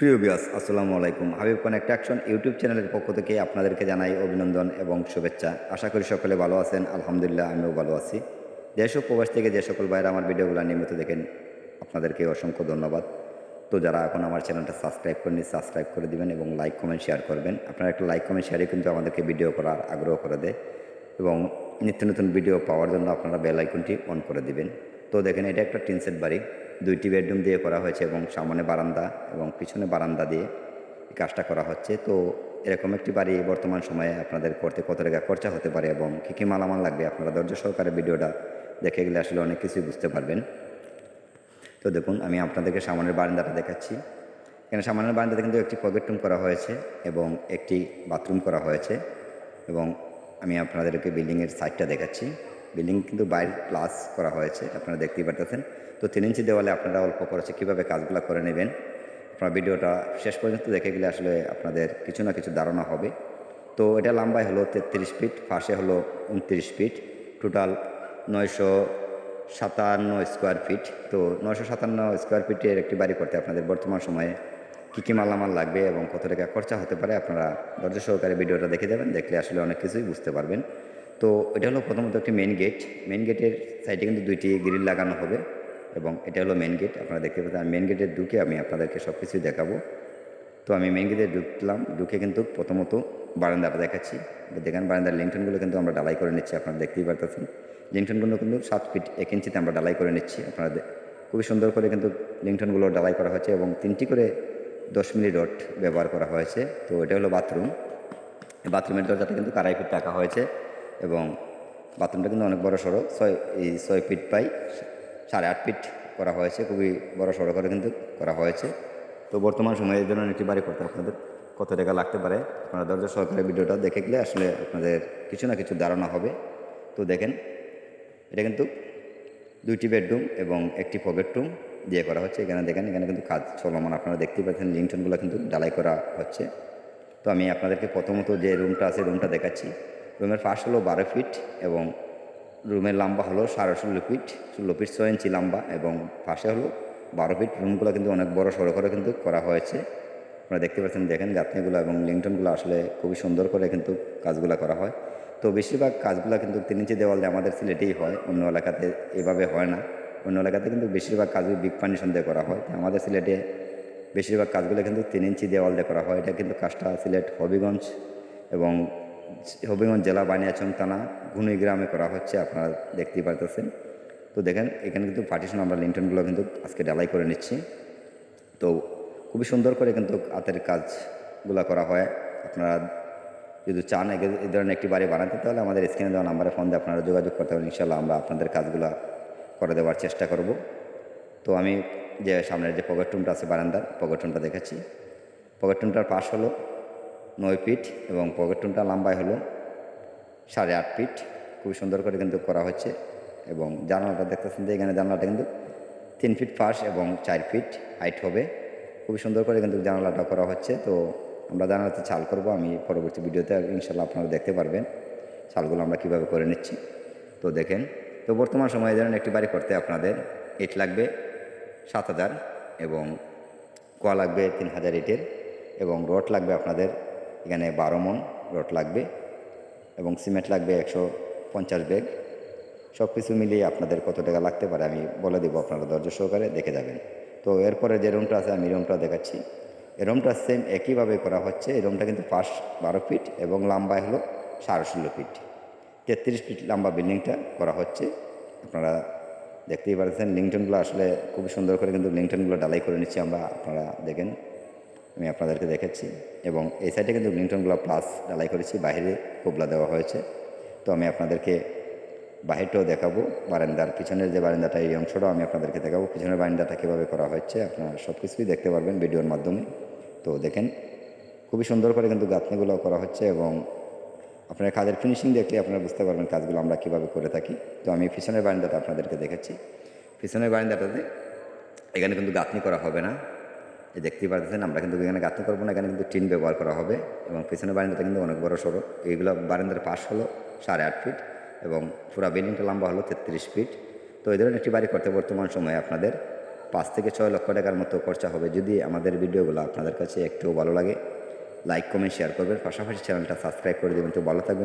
প্রিয় বিয়াস আসসালামু আলাইকুম। হাবিব কানেক্ট অ্যাকশন ইউটিউব চ্যানেলের পক্ষ থেকে আপনাদেরকে জানাই অভিনন্দন এবং শুভেচ্ছা। আশা করি সকলে ভালো আছেন, আলহামদুলিল্লাহ আমিও ভালো আছি। ও প্রবাস থেকে যে সকল বাইরে আমার ভিডিওগুলো নিয়মিত দেখেন, আপনাদেরকে অসংখ্য ধন্যবাদ। তো যারা এখন আমার চ্যানেলটা সাবস্ক্রাইব করেনি সাবস্ক্রাইব করে দিবেন এবং লাইক কমেন্ট শেয়ার করবেন। আপনারা একটা লাইক কমেন্ট শেয়ারে কিন্তু আমাদেরকে ভিডিও করার আগ্রহ করে দেয় এবং নিত্য নতুন ভিডিও পাওয়ার জন্য আপনারা বেল আইকনটি অন করে দিবেন। তো দেখেন, এটা একটা টিনসেট বাড়ি। দুইটি বেডরুম দিয়ে করা হয়েছে এবং সামনে বারান্দা এবং পিছনে বারান্দা দিয়ে কাজটা করা হচ্ছে। তো এরকম একটি বাড়ি বর্তমান সময়ে আপনাদের করতে কত টাকা খরচা হতে পারে এবং কী কী মালামাল লাগবে আপনারা ধৈর্য সহকারে ভিডিওটা দেখে গেলে আসলে অনেক কিছুই বুঝতে পারবেন। তো দেখুন, আমি আপনাদেরকে সামনের বারান্দাটা দেখাচ্ছি। এখানে সামনের বারান্দাতে কিন্তু একটি পকেট রুম করা হয়েছে এবং একটি বাথরুম করা হয়েছে এবং আমি আপনাদেরকে বিল্ডিংয়ের সাইডটা দেখাচ্ছি। বিল্ডিং কিন্তু বাইর প্লাস করা হয়েছে, আপনারা দেখতেই পারতেছেন। তো তিন ইঞ্চি দেওয়ালে আপনারা অল্প খরচে কীভাবে কাজগুলো করে নেবেন, আপনার ভিডিওটা শেষ পর্যন্ত দেখে গেলে আসলে আপনাদের কিছু না কিছু ধারণা হবে। তো এটা লম্বায় হলো তেত্রিশ ফিট, ফাঁসে হলো উনত্রিশ ফিট, টোটাল নয়শো সাতান্ন স্কোয়ার ফিট। তো নয়শো সাতান্ন স্কোয়ার ফিটের একটি বাড়ি করতে আপনাদের বর্তমান সময়ে কী কী মালামাল লাগবে এবং কত টাকা খরচা হতে পারে, আপনারা ধৈর্য সহকারে ভিডিওটা দেখে যাবেন, দেখলে আসলে অনেক কিছুই বুঝতে পারবেন। তো এটা হলো প্রথমত একটি মেন গেট মেন গেটের সাইডে কিন্তু দুইটি গ্রিল লাগানো হবে এবং এটা হলো মেন গেট আপনারা দেখতে পাচ্ছেন মেন গেটে ঢুকে আমি আপনাদেরকে সব কিছুই দেখাবো। তো আমি মেন গেটে ঢুকলাম, ঢুকে কিন্তু প্রথমত বারান্দাটা দেখাচ্ছি। দেখেন, বারান্দার লিংটনগুলো কিন্তু আমরা ডালাই করে নিচ্ছি, আপনারা দেখতেই পারতেছেন। লিংটনগুলো কিন্তু সাত ফিট এক ইঞ্চিতে আমরা ডালাই করে নিচ্ছি, আপনারা খুবই সুন্দর করে কিন্তু লিংটনগুলো ডালাই করা হয়েছে এবং তিনটি করে দশ মিলি ডট ব্যবহার করা হয়েছে। তো এটা হলো বাথরুম বাথরুমের দরজাটা কিন্তু আড়াই ফিট টাকা হয়েছে। এবং বাথরুমটা কিন্তু অনেক বড় সড়ো। ছয়, এই ছয় ফিট পাই সাড়ে আট ফিট করা হয়েছে, খুবই বড় সড়ো করে কিন্তু করা হয়েছে। তো বর্তমান সময়ে এই ধরনের একটি বাড়ি করতে আপনাদের কত টাকা লাগতে পারে? আপনারা দরজা সহকারে ভিডিওটা দেখে গেলে আসলে আপনাদের কিছু না কিছু ধারণা হবে। তো দেখেন, এটা কিন্তু দুইটি বেডরুম এবং একটি পকেট রুম দিয়ে করা হচ্ছে। এখানে দেখেন, এখানে কিন্তু কাজ চলমান, আপনারা দেখতেই পাচ্ছেন লিংটনগুলো কিন্তু ডালাই করা হচ্ছে। তো আমি আপনাদেরকে প্রথমত যে রুমটা আছে, রুমটা দেখাচ্ছি। রুমের পাশ হলো বারো ফিট এবং রুমের লম্বা হলো সাড়ে ষোলো ফিট ষোলো ফিট ছয় ইঞ্চি লম্বা এবং পাশে হলো বারো ফিট। রুমগুলো কিন্তু অনেক বড়, সড়ো করে কিন্তু করা হয়েছে। আপনারা দেখতে পাচ্ছেন, দেখেন গাঁথনিগুলো এবং লিংটনগুলো আসলে খুবই সুন্দর করে কিন্তু কাজগুলো করা হয়। তো বেশিরভাগ কাজগুলো কিন্তু তিন ইঞ্চি দেওয়াল আমাদের সিলেটেই হয়, অন্য এলাকাতে এভাবে হয় না। অন্য এলাকাতে কিন্তু বেশিরভাগ কাজগুলো বিগ পান্ডিশন দিয়ে করা হয়। আমাদের সিলেটে বেশিরভাগ কাজগুলো কিন্তু তিন ইঞ্চি দেওয়াল দিয়ে করা হয়। এটা কিন্তু কাজটা সিলেট হবিগঞ্জ এবং হবিগঞ্জ জেলা বানিয়াচং থানা, ঘুনুই গ্রামে করা হচ্ছে, আপনারা দেখতেই পারতেছেন। তো দেখেন, এখানে কিন্তু পার্টিশন আমরা লিংটনগুলো কিন্তু আজকে ডালাই করে নিচ্ছি। তো খুবই সুন্দর করে কিন্তু হাতের কাজগুলো করা হয়। আপনারা যদি চান এই ধরনের একটি বাড়ি বানাতে, তাহলে আমাদের স্ক্রিনে দেওয়া নাম্বারে ফোন দিয়ে আপনারা যোগাযোগ করতে পারেন। ইনশাল্লাহ আমরা আপনাদের কাজগুলো করে দেওয়ার চেষ্টা করব। তো আমি যে সামনের যে পকেট রুমটা আছে বারান্দার পকেট রুমটা দেখেছি পকেট রুমটার পাশ হলো নয় ফিট এবং পকেট রুমটা লম্বায় হলো সাড়ে আট ফিট। খুবই সুন্দর করে কিন্তু করা হচ্ছে এবং জানালাটা দেখতেছেন যে এখানে জানালাটা কিন্তু তিন ফিট ফাঁস এবং চার ফিট হাইট হবে। খুবই সুন্দর করে কিন্তু জানালাটা করা হচ্ছে। তো আমরা জানালাতে চাল করব, আমি পরবর্তী ভিডিওতে ইনশাল্লাহ আপনারা দেখতে পারবেন চালগুলো আমরা কীভাবে করে নিচ্ছি। তো দেখেন, তো বর্তমান সময়ে ধরেন একটি বাড়ি করতে আপনাদের ইট লাগবে সাত হাজার এবং কোয়া লাগবে তিন হাজার ইটের এবং রড লাগবে আপনাদের এখানে বারো মন রড লাগবে এবং সিমেন্ট লাগবে একশো পঞ্চাশ ব্যাগ। সব কিছু মিলিয়ে আপনাদের কত টাকা লাগতে পারে আমি বলে দেবো আপনারা ধৈর্য সহকারে দেখে যাবেন। তো এরপরে যে রুমটা আছে আমি রুমটা দেখাচ্ছি। এই রুমটা সেম একইভাবে করা হচ্ছে। এই রুমটা কিন্তু পাশ বারো ফিট এবং লম্বায় হলো সাড়ে ষোলো ফিট তেত্রিশ ফিট লম্বা বিল্ডিংটা করা হচ্ছে। আপনারা দেখতেই পাচ্ছেন লিংটনগুলো আসলে খুবই সুন্দর করে কিন্তু লিংটনগুলো ডালাই করে নিচ্ছি আমরা। আপনারা দেখেন আমি আপনাদেরকে দেখাচ্ছি এবং এই সাইডে কিন্তু লিংটনগুলো প্লাস ডালাই করেছি বাইরে কোবলা দেওয়া হয়েছে। তো আমি আপনাদেরকে বাহিরটাও দেখাবো, বারান্দার পিছনের যে বারান্দাটা, এই অংশটাও আমি আপনাদেরকে দেখাবো। পিছনের বারান্দাটা কীভাবে করা হচ্ছে আপনারা সব কিছুই দেখতে পারবেন ভিডিওর মাধ্যমে। তো দেখেন, খুবই সুন্দর করে কিন্তু গাঁথনিগুলো করা হচ্ছে এবং আপনার কাজের ফিনিশিং দেখলে আপনারা বুঝতে পারবেন কাজগুলো আমরা কীভাবে করে থাকি। তো আমি পিছনের বারান্দাটা আপনাদেরকে দেখাচ্ছি পিছনের বারান্দাটাতে এখানে কিন্তু গাঁথনি করা হবে না। এই দেখতেই পাচ্ছেন আমরা কিন্তু এখানে গাঁথনি করব না, এখানে কিন্তু টিন ব্যবহার করা হবে এবং পিছনের বারান্দাটা কিন্তু অনেক বড় সড়ো। এইগুলো বারান্দার পাশ হলো সাড়ে আট ফিট এবং পুরা বিল্ডিংটা লম্বা হলো তেত্রিশ ফিট। তো এই ধরনের একটি বাড়ি করতে বর্তমান সময়ে আপনাদের পাঁচ থেকে ছয় লক্ষ টাকার মতো খরচা হবে। যদি আমাদের ভিডিওগুলো আপনাদের কাছে একটু ভালো লাগে, লাইক, কমেন্ট, শেয়ার করবেন। পাশাপাশি চ্যানেলটা সাবস্ক্রাইব করে দেবেন। তো ভালো থাকবেন।